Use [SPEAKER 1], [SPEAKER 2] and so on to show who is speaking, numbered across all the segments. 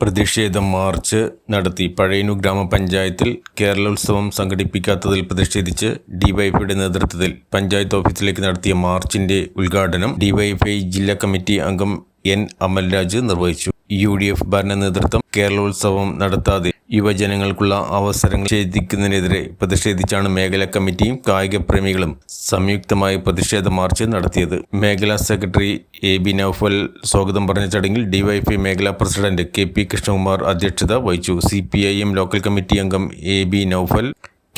[SPEAKER 1] പ്രതിഷേധ മാർച്ച് നടത്തി പഴയനു ഗ്രാമപഞ്ചായത്തിൽ കേരളോത്സവം സംഘടിപ്പിക്കാത്തതിൽ പ്രതിഷേധിച്ച് ഡിവൈഎഫ്ഐയുടെ നേതൃത്വത്തിൽ പഞ്ചായത്ത് ഓഫീസിലേക്ക് നടത്തിയ മാർച്ചിന്റെ ഉദ്ഘാടനം ഡിവൈഎഫ്ഐ ജില്ലാ കമ്മിറ്റി അംഗം എൻ അമൽരാജ് നിർവഹിച്ചു. യു ഡി എഫ് ഭരണ നേതൃത്വം കേരളോത്സവം നടത്താതെ യുവജനങ്ങൾക്കുള്ള അവസരങ്ങൾ ഛേദിക്കുന്നതിനെതിരെ പ്രതിഷേധിച്ചാണ് മേഖലാ കമ്മിറ്റിയും കായിക പ്രേമികളും സംയുക്തമായി പ്രതിഷേധ മാർച്ച് നടത്തിയത്. മേഖലാ സെക്രട്ടറി എ ബി നൌഫൽ സ്വാഗതം പറഞ്ഞ ചടങ്ങിൽ ഡിവൈഎഫ്ഐ മേഖലാ പ്രസിഡന്റ് കെ പി കൃഷ്ണകുമാർ അധ്യക്ഷത വഹിച്ചു. C P I M local committee അംഗം A B Noufal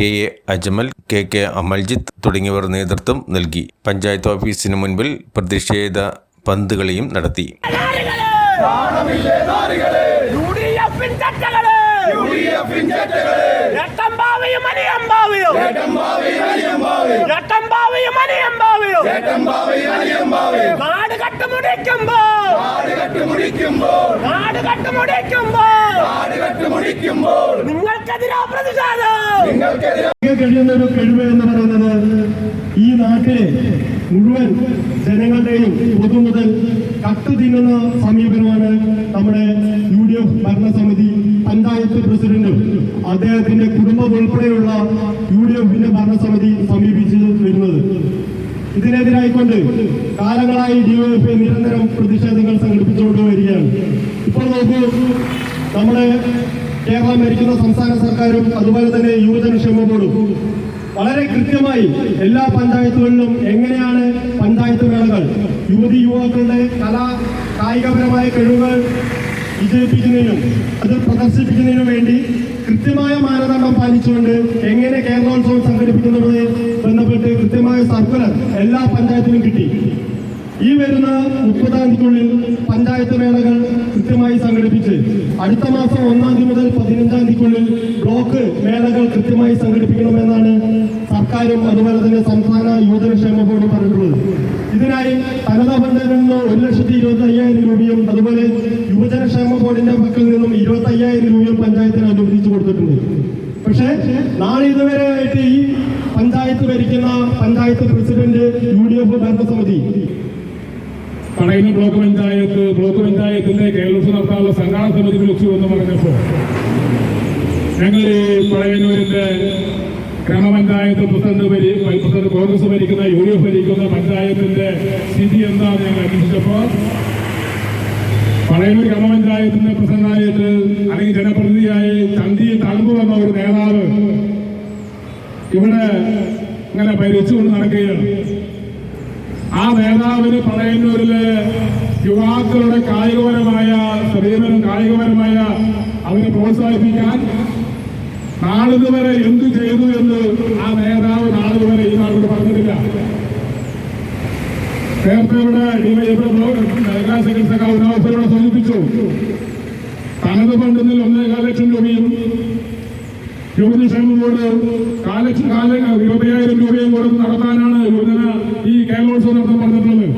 [SPEAKER 1] K A Ajmal K K Amaljith തുടങ്ങിയവർ നേതൃത്വം നൽകി. പഞ്ചായത്ത് ഓഫീസിന് മുൻപിൽ പ്രതിഷേധ പന്തുകളിയും നടത്തി.
[SPEAKER 2] ചട്ടകൾ. അനിയമ്പാവയും അനിയമ്പാവയും നാട് നാട് നിങ്ങൾക്കെതിരാ പ്രതിഷേധം.
[SPEAKER 3] കഴിയുന്ന ഒരു കഴിവ് എന്ന് പറയുന്നത് ഈ നാട്ടിലെ മുഴുവൻ ജനങ്ങളുടെയും പൊതു മുതൽ കത്ത് തിന്നുന്ന സമീപനമാണ് നമ്മുടെ യു ഡി എഫ് ഭരണസമിതി പഞ്ചായത്ത് പ്രസിഡന്റും അദ്ദേഹത്തിന്റെ കുടുംബം ഉൾപ്പെടെയുള്ള യു ഡി എഫിന്റെ ഭരണസമിതി സമീപിച്ചു വരുന്നത്. ഇതിനെതിരായിക്കൊണ്ട് കാലങ്ങളായി ഡി വൈ എഫ് നിരന്തരം പ്രതിഷേധങ്ങൾ സംഘടിപ്പിച്ചുകൊണ്ട് വരികയാണ്. ഇപ്പോൾ നോക്കൂ നമ്മുടെ കേരളം ഭരിക്കുന്ന സംസ്ഥാന സർക്കാരും അതുപോലെ തന്നെ യുവജനക്ഷേമ ബോർഡും വളരെ കൃത്യമായി എല്ലാ പഞ്ചായത്തുകളിലും എങ്ങനെയാണ് പഞ്ചായത്ത് മേളകൾ യുവതി യുവാക്കളുടെ കലാ കായികപരമായ കഴിവുകൾ വിജയിപ്പിക്കുന്നതിനും അത് പ്രദർശിപ്പിക്കുന്നതിനും വേണ്ടി കൃത്യമായ മാനദണ്ഡം പാലിച്ചുകൊണ്ട് എങ്ങനെ കേരളോത്സവം സംഘടിപ്പിക്കുന്നതുമായി ബന്ധപ്പെട്ട് കൃത്യമായ സർക്കുലർ എല്ലാ പഞ്ചായത്തിനും കിട്ടി. ഈ വരുന്ന മുപ്പതാം തീയതിക്കുള്ളിൽ പഞ്ചായത്ത് മേളകൾ കൃത്യമായി സംഘടിപ്പിച്ച് അടുത്ത മാസം ഒന്നാം തീയതി മുതൽ പതിനഞ്ചാം തീയതിക്കുള്ളിൽ ബ്ലോക്ക് മേളകൾ കൃത്യമായി സംഘടിപ്പിക്കണമെന്നാണ് സർക്കാരും അതുപോലെ തന്നെ സംസ്ഥാന യുവജനക്ഷേമ ബോർഡും പറഞ്ഞിട്ടുള്ളത്. ഇതിനായി തനതാ ഫണ്ടിൽ നിന്ന് ഒരു ലക്ഷത്തി ഇരുപത്തി അയ്യായിരം രൂപയും അതുപോലെ യുവജനക്ഷേമ ബോർഡിന്റെ പക്കൽ നിന്നും ഇരുപത്തി അയ്യായിരം രൂപയും പഞ്ചായത്തിന് അനുവദിച്ചു കൊടുത്തിട്ടുണ്ട്. പക്ഷേ നാളെ ഇതുവരെ ആയിട്ട് ഈ പഞ്ചായത്ത് ഭരിക്കുന്ന panchayat president U D F ഭരണസമിതി
[SPEAKER 4] പടയുന്ന ബ്ലോക്ക് പഞ്ചായത്ത് ബ്ലോക്ക് പഞ്ചായത്തിന്റെ കേരളത്തിൽ നടത്താനുള്ള സംഘാടന സമിതി വിളിച്ചു എന്ന് പറഞ്ഞപ്പോൾ ഞങ്ങൾ പഴയന്നൂരിന്റെ ഗ്രാമപഞ്ചായത്ത് പ്രസിഡന്റ് ഭരി പ്രസിഡന്റ് കോൺഗ്രസ് ഭരിക്കുന്ന യു ഡി എഫ് ഭരിക്കുന്ന പഞ്ചായത്തിന്റെ സ്ഥിതി എന്താണ് ഞങ്ങൾ അന്വേഷിച്ചപ്പോൾ പഴയൂർ ഗ്രാമപഞ്ചായത്തിന്റെ പ്രസിഡന്റായിട്ട് അല്ലെങ്കിൽ ജനപ്രതിനിധിയായി ചന്തി തളർന്നു വന്ന ഒരു നേതാവ് ഇവിടെ ഇങ്ങനെ ഭരിച്ചുകൊണ്ട് നടക്കുകയാണ്. ആ നേതാവിന് പറയുന്നവരിൽ യുവാക്കളുടെ കായികപരമായ സമീപനം കായികപരമായ അവരെ പ്രോത്സാഹിപ്പിക്കാൻ നാളിതുവരെ എന്ത് ചെയ്തു എന്ന് ആ നേതാവ് നാളിതുവരെ ഈ നാളോട് പറഞ്ഞിട്ടില്ല. നേരത്തെ ഇവിടെ ഡിവൈഎഫ്ഐ സെക്രട്ടറി ഉന്നവസ്ഥയോടെ സൂചിപ്പിച്ചു. തനത് ഫണ്ടിൽ ഒന്നേകാൽ ലക്ഷം രൂപയും യുവതി ക്ഷേമം ബോർഡ് കാലക്ഷ കാല ഇരുപതിനായിരം രൂപയും കൊടുത്ത് നടത്താനാണ് യുവജന കേരളോത്സവം പറഞ്ഞിട്ടുള്ളത്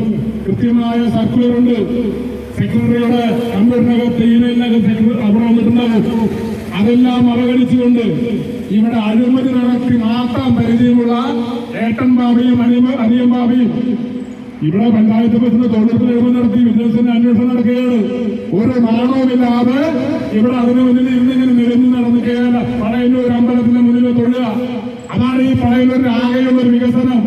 [SPEAKER 4] കൃത്യമായ സർക്കുലർ ഉണ്ട്. സെക്രട്ടറിയുടെ കമ്പ്യൂട്ടറിനകത്ത് ഇമെയിലിനകത്ത് അവിടെ വന്നിട്ടുണ്ടാകും അതെല്ലാം അവഗണിച്ചുകൊണ്ട് ഇവിടെ അഴിമതി നടത്തി മാത്രം പരിചയമുള്ള ഏട്ടൻ ബാബയും അനിയ അനിയൻ ബാബയും ഇവിടെ പഞ്ചായത്ത് പ്രസിഡന്റ് തൊഴിലുറപ്പ് നിയമം നടത്തി വിദ്യാഭ്യാസത്തിന്റെ അന്വേഷണം നടക്കുകയാണ്. ഒരു നാണവുമില്ലാതെ ഇവിടെ അതിനു മുന്നിൽ ഇരുന്നിങ്ങനെ നിരഞ്ഞു നടന്നിക്കുകയല്ല പഴയന്നൂർ അമ്പലത്തിന്റെ മുന്നിൽ തൊഴുക. അതാണ് ഈ പഴയന്നൂരിന്റെ ആകെയുള്ള ഒരു വികസനം.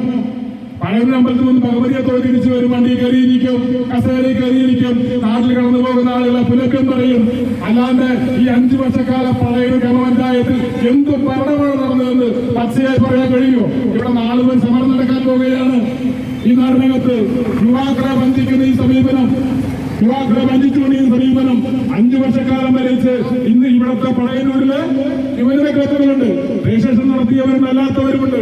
[SPEAKER 4] പഴയന്നൂർ അമ്പലത്തിൽ നിന്ന് ഭഗവതിയെ തൊഴിൽ തിരിച്ചു വരും വണ്ടി കയറിയിരിക്കും കസേരയിൽ കയറിയിരിക്കും നാട്ടിൽ കടന്നു പോകുന്ന ആളുകളെ പുലക്കം പറയും അല്ലാണ്ട് ഈ അഞ്ചു വർഷക്കാലം പഴയൊരു ഗ്രാമപഞ്ചായത്തിൽ എന്ത് ഭരണമാണ് നടന്നതെന്ന് പച്ചയായി പറയാൻ കഴിയുമോ? ഇവിടെ നാളുകൾ സമരം നടക്കാൻ പോവുകയാണ്. ഈ നാടിനകത്ത് യുവാക്കളെ വഞ്ചിക്കുന്ന ഈ സമീപനം യുവാക്കളെ ബന്ധിച്ചുകൊണ്ട് ഈ സമീപനം അഞ്ചു വർഷക്കാലം വരച്ച് ഇന്ന് ഇവിടുത്തെ പഴയനൂരിൽ യുവജന കേന്ദ്രങ്ങളുണ്ട് രജിസ്ട്രേഷൻ നടത്തിയവരും അല്ലാത്തവരുമുണ്ട്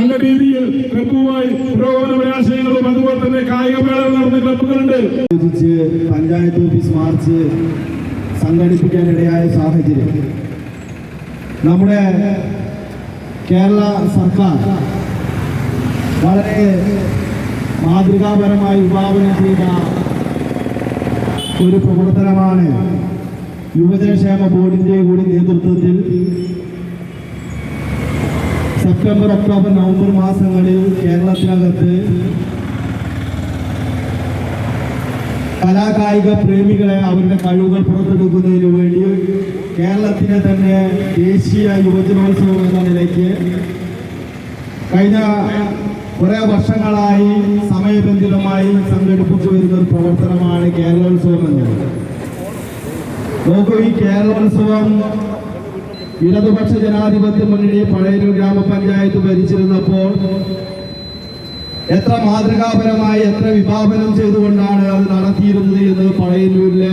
[SPEAKER 4] നല്ല രീതിയിൽ ക്ലബുമായി പുരോഗമന അതുപോലെ തന്നെ കായികമേളകൾ നടന്ന ക്ലബുകളുണ്ട്
[SPEAKER 3] പഞ്ചായത്ത് ഓഫീസ് മാർച്ച് സംഘടിപ്പിക്കാനിടയായ സാഹചര്യം. നമ്മുടെ കേരള സർക്കാർ വളരെ മാതൃകാപരമായി വിഭാവനം ചെയ്ത ഒരു പ്രവർത്തനമാണ് യുവജനക്ഷേമ ബോർഡിന്റെ കൂടി നേതൃത്വത്തിൽ സെപ്റ്റംബർ ഒക്ടോബർ നവംബർ മാസങ്ങളിൽ കേരളത്തിനകത്ത്
[SPEAKER 5] കലാകായിക പ്രേമികളെ അവരുടെ കഴിവുകൾ പുറത്തെടുക്കുന്നതിന് വേണ്ടി കേരളത്തിലെ തന്നെ ദേശീയ യുവജനോത്സവം എന്ന നിലയ്ക്ക് കഴിഞ്ഞ കുറേ വർഷങ്ങളായി സമയബന്ധിതമായി സംഘടിപ്പിച്ചു വരുന്ന ഒരു പ്രവർത്തനമാണ് കേരളോത്സവം എന്നത്. നോക്കൂ ഈ കേരളോത്സവം ഇടതുപക്ഷ ജനാധിപത്യ മുന്നണി പഴയൂർ ഗ്രാമപഞ്ചായത്ത് ഭരിച്ചിരുന്നപ്പോൾ എത്ര മാതൃകാപരമായി എത്ര വിഭാവനം ചെയ്തുകൊണ്ടാണ് അത് നടത്തിയിരുന്നത് എന്ന് പഴയന്നൂരിലെ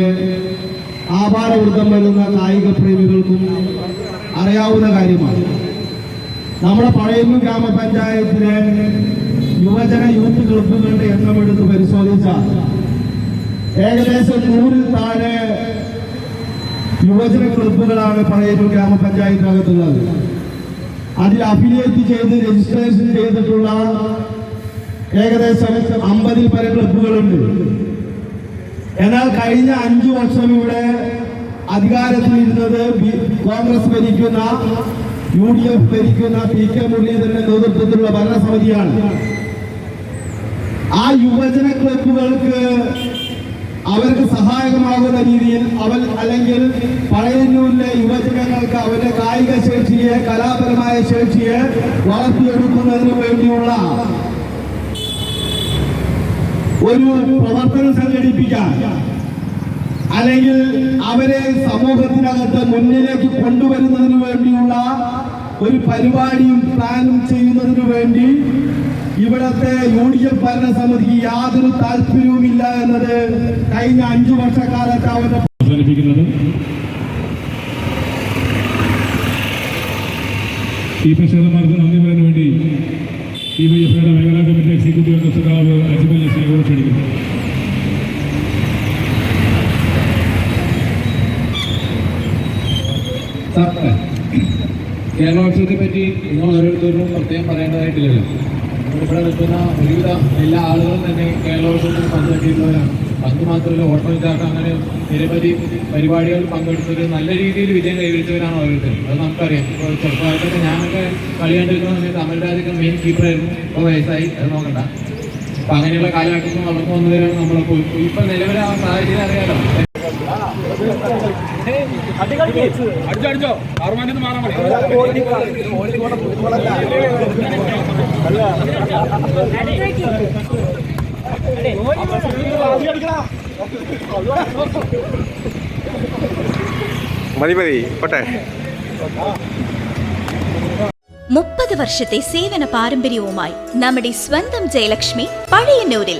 [SPEAKER 5] ആഭാരവൃദ്ധം വരുന്ന കായിക പ്രേമികൾക്കും അറിയാവുന്ന കാര്യമാണ്. നമ്മുടെ പഴയൂർ ഗ്രാമപഞ്ചായത്തിലെ യുവജന യൂത്ത് ക്ലബ്ബുകളുടെ എണ്ണം എടുത്ത് പരിശോധിച്ചാൽ ഏകദേശം നൂറിൽ താഴെ യുവജന ഗ്രൂപ്പുകളാണ് പഴയൊരു ഗ്രാമപഞ്ചായത്തിനകത്തുള്ളത്. അതിൽ അഫിലിയേറ്റ് ചെയ്ത് രജിസ്ട്രേഷൻ ചെയ്തിട്ടുള്ള ഏകദേശം അമ്പതിൽ പരം ക്ലബുകളുണ്ട് എന്നാൽ കഴിഞ്ഞ അഞ്ചു വർഷം ഇവിടെ അധികാരത്തിലിരുന്നത് കോൺഗ്രസ് ഭരിക്കുന്ന യു ഡി എഫ് ഭരിക്കുന്ന പി കെ മുരളീധരന്റെ നേതൃത്വത്തിലുള്ള ഭരണസമിതിയാണ്. ആ യുവജന ക്ലബ്ബുകൾക്ക് അവർക്ക് സഹായകമാകുന്ന രീതിയിൽ അവൾ അല്ലെങ്കിൽ പഴയന്നൂരിലെ യുവജനങ്ങൾക്ക് അവരുടെ കായിക ശേഷിയെ കലാപരമായ ശേഷിയെ വളർത്തിയെടുക്കുന്നതിന് വേണ്ടിയുള്ള ഒരു പ്രവർത്തനം സംഘടിപ്പിക്കാൻ അല്ലെങ്കിൽ അവരെ സമൂഹത്തിനകത്ത് മുന്നിലേക്ക് കൊണ്ടുവരുന്നതിന് വേണ്ടിയുള്ള ഒരു പരിപാടിയും പ്ലാനും ചെയ്യുന്നതിനു വേണ്ടി ഇവിടത്തെ യു ഡി എഫ് ഭരണസമിതിക്ക് യാതൊരു താല്പര്യവുമില്ല എന്നത് കഴിഞ്ഞ അഞ്ചു വർഷക്കാലത്ത് അവരുടെ
[SPEAKER 4] അവസാനിപ്പിക്കുന്നത്. ഈ പ്രതിഷേധമാർക്ക് നന്ദി പറയാൻ വേണ്ടി ഈ വൈ എഫ്ഐയുടെ മേഖലാ കമ്മിറ്റി എക്സിക്യൂട്ടീവ് അംഗ സഖാവ് അജ്മൽ ജസീനെ ക്ഷണിക്കുന്നു.
[SPEAKER 6] സാറേ കേരളോത്സവത്തെ പറ്റി നിങ്ങൾ ഓരോരുത്തരും പ്രത്യേകം പറയേണ്ടതായിട്ടില്ലല്ലോ. ഇവിടെ നിൽക്കുന്ന ഒരുവിധ എല്ലാ ആളുകളും തന്നെ കേരളോത്സവത്തിൽ പങ്കെടുത്തിട്ടുള്ളവരാണ് പങ്ക് മാത്രമല്ല ചാക്ക അങ്ങനെ നിരവധി പരിപാടികൾ പങ്കെടുത്തവർ നല്ല രീതിയിൽ വിജയം കൈവരിച്ചവരാണ് ഓരോരുത്തരും. അത് നമുക്കറിയാം. ഇപ്പോൾ ചെറുപ്പമായിട്ടൊക്കെ ഞാനൊക്കെ കളി കണ്ടിരിക്കുന്ന സമയത്ത് അമൽരാജൊക്കെ മെയിൻ കീപ്പറായിരുന്നു ഇപ്പോൾ വയസ്സായി. അത് നോക്കണ്ട. അപ്പം അങ്ങനെയുള്ള കാലഘട്ടത്തിൽ വളർന്നു വന്നവരാണ് നമ്മളിപ്പോൾ ഇപ്പം നിലവിലെ ആ സാഹചര്യം അറിയാലോ.
[SPEAKER 1] മതി മതി. പോട്ടെ.
[SPEAKER 7] മുപ്പത് വർഷത്തെ സേവന പാരമ്പര്യവുമായി നമ്മുടെ സ്വന്തം ജയലക്ഷ്മി പഴയന്നൂരിൽ